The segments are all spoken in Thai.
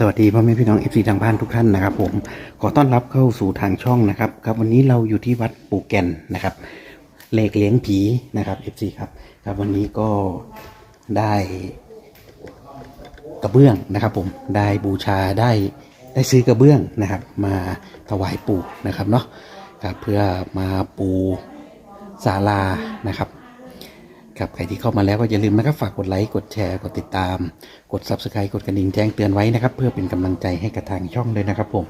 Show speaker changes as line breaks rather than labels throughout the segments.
สวัสดีพ่อแม่พี่น้องเอฟซีทางบ้านทุกท่านนะครับ ผมขอต้อนรับเข้าสู่ทางช่องนะครับครับวันนี้เราอยู่ที่วัดปู่แก่นนะครับเลขเลี้ยงผีนะครับเอฟซีครับครับวันนี้ก็ได้กระเบื้องนะครับ ผมได้บูชาได้ได้ซื้อกระเบื้องนะครับ มาถวายปู่นะครับเนาะครับเพื่อมาปูศาลานะครับ ครับใครที่เข้ามาแล้วก็อย่าลืมนะครับฝากกดไลค์ กดแชร์ กดติดตาม กด Subscribe กดกระดิ่งแจ้งเตือนไว้นะครับ เพื่อเป็นกำลังใจให้กับทางช่องเลยนะครับผม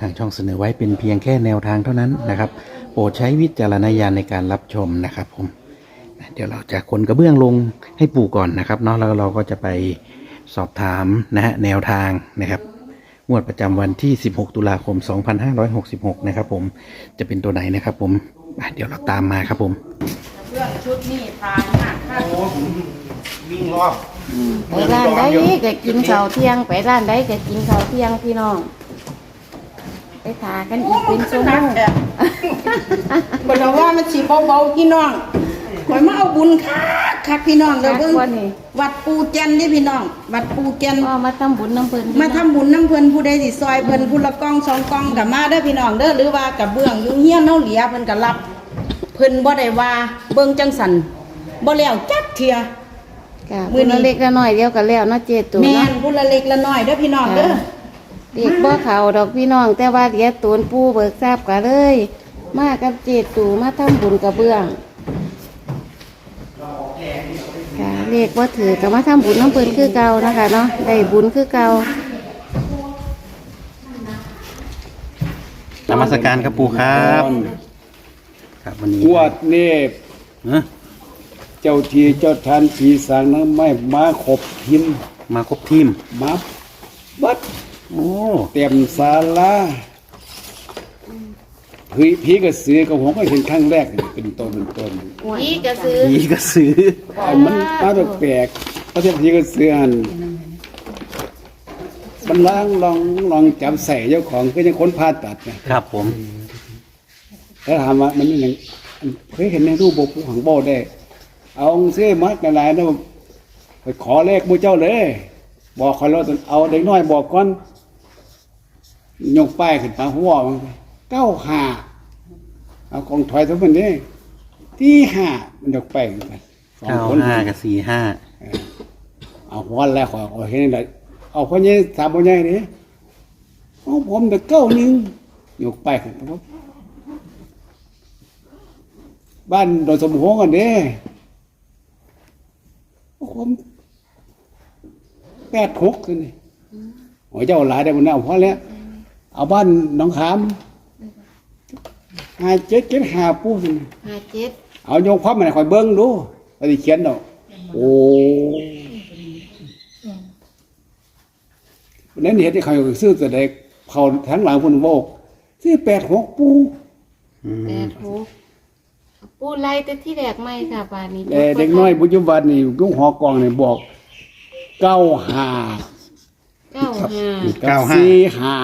ทางช่องเสนอไว้เป็นเพียงแค่แนวทางเท่านั้นนะครับ โปรดใช้วิจารณญาณในการรับชมนะครับผมเดี๋ยวเราจะขนกระเบื้องลงให้ปู่ก่อนนะครับเนาะแล้วเราก็จะไปสอบถามนะฮะแนวทางนะครับงวดประจำวันที่ 16 ตุลาคม 2566 นะครับผมจะเป็นตัวไหนนะครับผมเดี๋ยวเราตามมาครับผม
ชุดนี้ทานมากค่ะ
โอ้ผมวิ่งรอบ
ไปร้านใดก็กินข้าวเที่ยง ไปร้านใดก็กินข้าวเที่ยงพี่น้อง ไปทากันอีกเป็นชั่วโม
นัก
ง
แอบบอกเราว่ามันสีเบาๆพี่น้องข่อยมาเอาบุญคักคักพี่น้องเดี๋ยวเบิ่ง
วันนี้
วัดปูแก่นนี่พี่น้อง วัดปูแก่น
ก็มาทำบุญน้ำเพิ่น
มาทำบุญน้ำเพิ่นผู้ใดสิซอยเพิ่นผู้ละกล้องสองกล้องกับมาเด้อพี่น้องเด้อหรือว่ากับเบื้องอยู่เฮียนเฮาเหลียเพิ่นก็รับ เพิ่นบ่ได้ว่าเบิ่งจังสันบ่แล้วจักเทีย
ค่ะ
มื้
มื้
อ
อ
นี้
ละเล็กละน้อยเดียวกันแล้วเนาะเจตู
แม่
เนาะ
นผู้ละเล็กละน้อยเด้อพี่น้องเด้อ
เด็กบ่เขาดอกพี่น้องแต่ว่าเดี๋ยวตูนปูเบิกทราบกันเลย มากับเจตูมาทำบุญกระเบื้องค่ะเลขว่าถือกับมาทำบุญน้ำเพิ่นคือเก่านะคะเนาะได้บุญคือเก่า
นมัสการครับปู่ครับ ครับวันนี้
งวดนี้
เอ้อ
เจ้าทีเจ้าทานผีสางนั้นไม่มาขบทิม
มาครบทีม
มาบัด
โอ้
เต็มศาลาผีผีกระสือกับผมก็เห็นครั้งแรกนี่เป็นต้นเป็นต้น
ผีกระซื้อ
ผีกระสือ
ไอ้มันมาแปลกๆเพราะที่ผีกระสือหันมันล้างลองลองจับใส่เจ้าของก็ยังค้นผ่าตัดนะครับ
ผม
แล้วถามว่ามันนี่ยังเคยเห็นในรูปบผู้หังโบได้ เอาเสื้อมัดกันหลายนะไปขอเลขมูเจ้าเลย บอกคอยเราเอาเด็กน้อยบอกก่อนยกป้ายขึ้นมาหัวมันเก้าห้าเอากองถอยทั้งหมดนี้ที่ห้ามันยกป้ายขึ้นไปสอง
เก้า
คน
ห้ากับสี่ห้า
เอาหัวแล้วขอเอาเห็นอะไรเอาพ่อใหญ่สามพ่อใหญ่นี่เอาผมเด็กเก้าหนึ่งยกป้ายขึ้นไปปุ๊ บบ้านโดนสมหงกันเด้ผมแปดหกสินี่โอ้ยเจ้าหลายได้บนนั้นเอาพอแล้ว เอาบ้านหน้องขามหาเจ็ดเจ็ดหาปูสิ
ห้าเจ็ด
เอาโยกพับมาให้คอยเบิ้งดูไปเขียนดอกโอ้นั่นเห็นที่เขาอยู่ซื้อแต่เด็กเขาทั้งหลังคนโบกซื้อแปดหกปู
แปดหก ปูไล่แต่ที่แรกไม่ค่ะป่านนี้
แต่เด็กน้อยปัจจุบันนี่ลุงหอกองนี่บอกเก้าห้า
เก้าห้า
กับสี่ห้า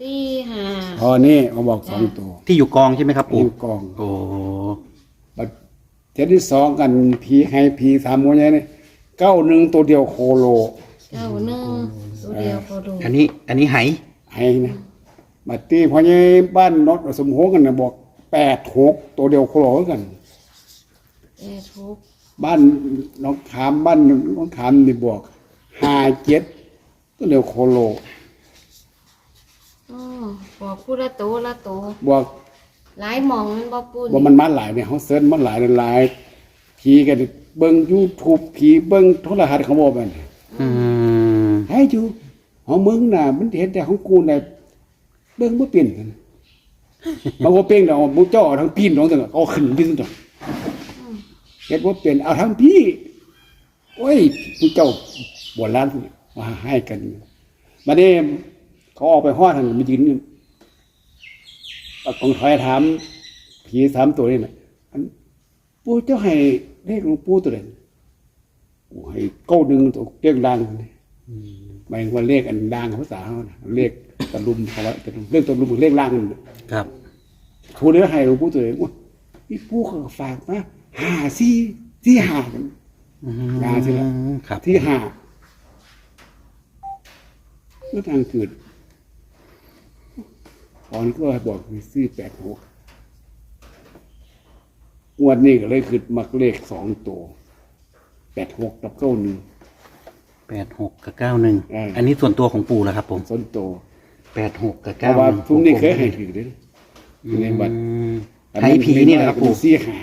สี่ห้า
พอนี่เขาบอกสองตัว
ที่อยู่กองใช่ไหมครับ
ปู
ปู่
กอง
โอ้
บัดเจ็ดที่สองกันผีให้ผีสามโมงเย็นนี่เก้าหนึ่งตัวเดียวโคโล
เก้าหนึ่งตัวเดียวพอดู
อันนี้อันนี้ไห
ให้นะบัดตีพอใหญ่บ้านนอดสมโหงกันนะบอก แปดหกตัวเดียวโคโลกัน
แปดหก
บ้านน้องขามบ้านน้องขามนี่บอกห้าเจ็ดตัวเดียวโคโล
อ๋อบอกผู้ละโตวละโตว
บอก
หลายหมองมันบ่ปู
ว่ามันมาหลายเนี่ยเขาเซิร์ชมันหลายหลายผีกันเบิ้งยูทูบผีเบิ้งโทรทัศน์เขาบอกมัน
อืม
ให้อยู่ของมึงน่ะมันเห็นแต่ของกูน่ะเบิ้งบ่เปลี่ยน กันบางว่าเปลี่ยนดอกมึงเจ้าเอาทั้งปีนน้องจังเอาขึ้นพี่ซั่นดอกเฮ็ดบ่เปลี่ยนเอาทั้งพี่โอ้ยผู้เจ้าบ่ล้านว่าให้กันบัดนี้เขาออกไปฮอดทางมันยืนอยู่เอากองถอยถามผีสามตัวนี่น่ะอันปู่เจ้าให้เลขหลวงปู่ตัวใดกูให้เก้าหนึงตัวเรียกดังนี่หมายถึงว่าเลขอันดังของภาษาเขานะเลข ตะลุมเขาว่าตะลุมเลขตะลุมเลขล่างนั่นน่ะ
ครับ
ทูเนื้อให้หลวงปู่ตัวเองว่าพี่ปู่เขาก็ฝากมาหาซี่ที่หากัน
อืม
งานที่ละ
ครับ
ที่หาก็ทางเกิดตอนก็บอกมีซื้อแปดหกงวดนี้ก็เลยคือมักเลขสองตัวแปดหกกับเก้าหนึ่ง
แปดหกกับเก้าหนึ่ง
เอออั
อันนี้ส่วนตัวของปู่แล้วครับผม
ส้นโต
แปดหกกับ
เพ
เก้า
ราะว่า
หนึ่ง
ทุกนี้เคยให้ถือเด้ออยู่ในบัตร
อืมไทยผีนี่แหละครับปู่
สี่หา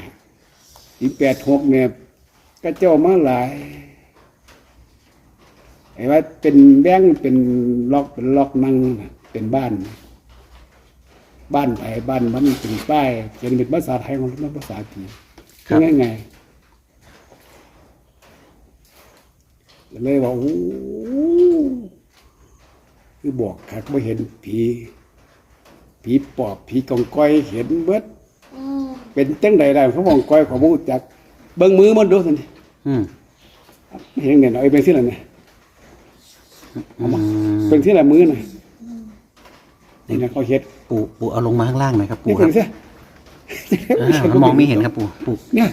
อีแปดหกเนี่ยก็เจ้ามาหลายไอ้ว่าเป็นแบงค์เป็นล็อกเป็นล็อกนั่งน่ะเป็นบ้าน บ้านไผ่บ้านมันเป็นป้ายเขียนเป็นภาษาไทยของมันภาษาจีน
ครับ
ง่ายไงเลยว่าโอ้โห คือบอกขักไม่เห็นผีผีปอบผีกองก้อยเห็นเบิด
อืม
เป็นจังใดได้เขาบอกก้อยของมูจัก เบิ้งมือมันดูสิ
อืม
เห็นเนี่ยเอาไปที่ไหนเนี่ย
อืม
เป็นที่ไหนมือน่ะนี่นะเขาเฮ็ด
ปู่ปู่เอาลงมาข้างล่างหน่อยครับ
นี่
ปู่ค
เป็
รั
น
บ
ใช่
อ่ามองไม่เห็นครับปู่ปู่
เนี่ย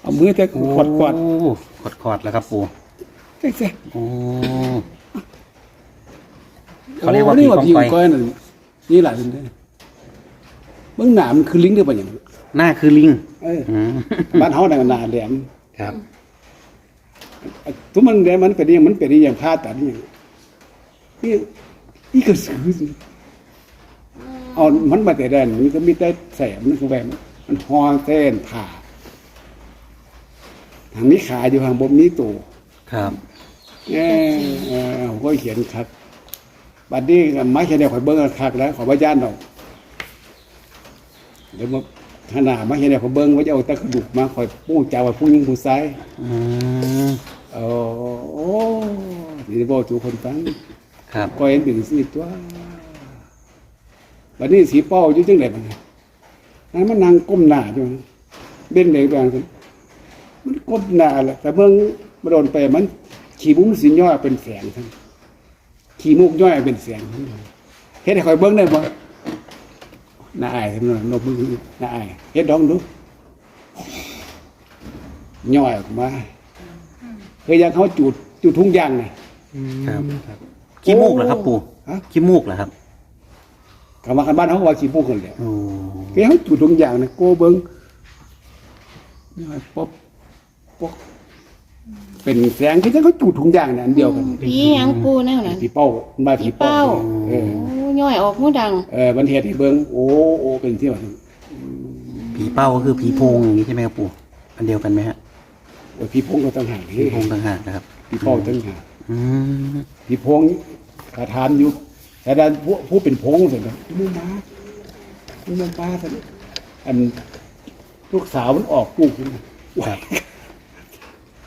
เอามือแต่กอดกอด
โกอดกอดแล้วครับปู่
ใช่ใช่
โอ้ เขาเรียกว่า
โอ้
ผี
นี่ว่า
กอง
ผี
ก้อย
ก้อยนั่นนี่หลายคนเด้อเบื้องหน้ามันคือลิงเด้อป่ะอย่าง
หน้าคือลิง
เออ
อืม
บ้านเฮาน่ะหน้าแหลม
ครับ
ทุกมันแหลมมันเป็นอย่างมันเป็นอย่างผ้าตัดอย่างนี่อีกระสือสิเอามันมาแต่แดนมันก็มีแต่แสบมันก็แหวมมันหอเส้นผ่าทางนี้ขาอยู่ทางบนนี้ตัว
ครับ
เออเออผมก็เขียนคักบั ดนี้ไม้เขียนเนี่ยข่อยเบิ้งคักแล้วขอพระยานดอกเดี๋ยวมาขนาดไม้เขียนเนี่ยข่อยเบิ้งว่าจะเอาแตะกระดูกมาข่อยปู้จ่าว่าผู้หญิงผู้ชาย
อืม
โอ้โอ้นี่บอกทุกคนฟัง
ครับ
ก็เห็นเป็นสีตัวบัดนี้สีเป้าอยู่จังไดบัดนี้นั่นมันนางก้มหน้าอยู่เบ้นเด็กบางคนมันก้มหน้าแหละแต่เบิ่งมาโดนไปมัน ขี่มุ้งสิย่อยเป็นแสงทั้ง ขี่มุกย่อยเป็นแสงทั้งเฮ็ดให้คอยเบิ่งได้บ่น่าอายทั้งนั้นนบมือน่าอายเฮ็ดดองดูย่อยออกมาเคยอยังเขาจุดจุดทุ่งยางน่ะ
ครับขี้มูกเหรอครับ ปู่
ฮะ
ขี้มูกเหรอครับ
คำว่ากันบ้านเขาว่าขี้มุกกันแหละ
โอ้
เคยเขาจุดทุ่งยางน่ะโกเบิ่งย่อยป๊อบป๊อก เป็นแสงคือจังเขาจุดทุ่งยางน่ะอันเดียวกัน
ผีหยังปูแนวนั้น
ผีเป้ามันมาผีเป้า
ผีเป้า
เออ
โอ้ย่อยออกหูดัง
เออมันเห็ดให้เบิ่งโอ้โอ้เป็นที่ว่า
ผีเป้าก็คือผีโพงอย่างนี้ใช่ไหมครับปู่อันเดียวกันไหมฮะ
โอ้ยพี่พงก็ต้องหาก
ผีโพงต่างหากนะครับ
พี่เป้าต้องหาก
อืม
พี่พงคาถามอยู่แต่ด้านผู้ผู้เป็นพงสินะมูมามูมาป้าสิอันลูกสาวมันออกลูกขึ้นมาว้าย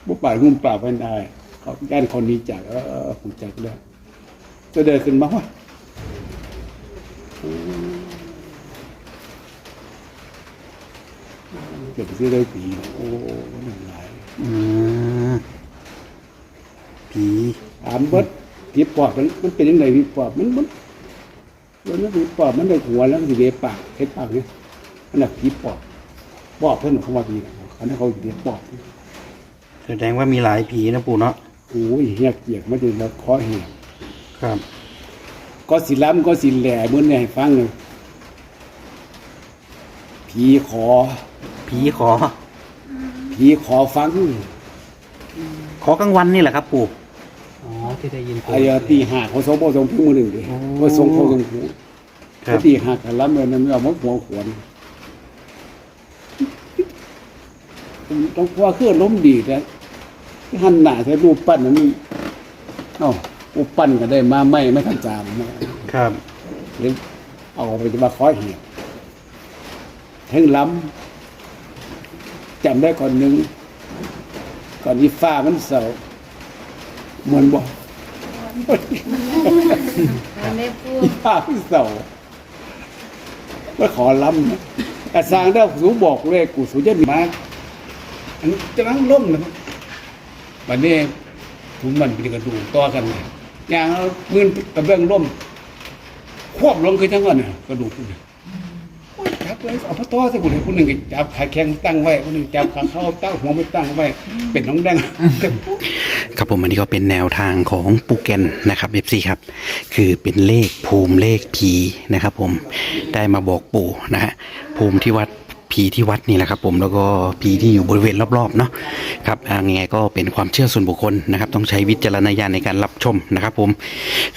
บุป่างุ่มป่าพันได้เขาด้านคนนี้จากเออผมจากแล้วจะเดินขึ้นมาว่าเก็บซื้อได้ปีโอ้หนึ่งหลาย
อืมผี
ถามว่าผีปอบมันมันเป็นยังไงผีปอบมันมันมันมันผีปอบมันได้หัวแล้วมันสิเดปากเฮ็ดปากเนี่ยมันน่ะผีปอบปอบเพิ่อนเขาว่าผีนะเขาเนี่ยเขาสิเดปอบ
แสดงว่ามีหลายผีนะปู่เนาะ
โอ้ยเฮียเกียกมาจนแล้วคอเหี่ย
ครับ
ก็สิล้ำก็สิแหล่มื้อนี้ให้ฟังเลยผีขอ
ผีขอ
ผีขอฟัง
ขอกลางวันนี่แหละครับปู่อ๋อที่ได้ยิน
ไอ้ตีห้าเขาส่งบ่ส่งผู้มือหนึ่งดิ
อ๋อ
ก็ส่งเขาส่งผู้
ครับ
ตีห้ากันล้ำเลยนั่นเอามาหัวขวนต้องว่าเครื่องล้มดีแต่ หันหน้าใส่รูปปั้นนั้นมันเอ้ารูปปั้นก็ได้มาไม่ไม่ทันจามมา
ครับ
หรือเอาไปจะมาคอยเหี่ยทั้งล้ำจำได้ก่อนหนึ่งก่อนที่ฟ้ามันเสาเหมือนบอก
อันนี้ปู
ที่ฟ้ามันเสาว่าขอล้ำนะแต่สร้างได้สูบอกเลยกูสูจะมีมาอันนี้จะนั่งล่มนะครับ วันนี้ถุงมันเป็นกระดูกต่อกันเลยอย่างเอามือนตะเบื้องล่มควบลงคือจังว่าเนี่ยกระดูกเนี่ยโอ้ยจับเลยเอาพระต้อสิคนคนหนึ่งจับขาแข้งตั้งไว้คนหนึ่งจับขาเข้าตั้งหัวไม่ตั้งไว้ เป็นน้องแดง
ครับผมอันนี้ก็เป็นแนวทางของปูแกนนะครับเอฟซีครับ คือเป็นเลขภูมิเลขผีนะครับ ผมได้มาบอกปู่นะฮะภูมิที่วัด ผีที่วัดนี่แหละครับผมแล้วก็ผีที่อยู่บริเวณรอบๆเนาะครับยังไงก็เป็นความเชื่อส่วนบุคคลนะครับ ต้องใช้วิจารณญาณในการรับชมนะครับผม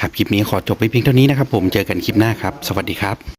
ครับคลิปนี้ขอจบไปเพียงเท่านี้นะครับผมเจอกันคลิปหน้าครับ สวัสดีครับ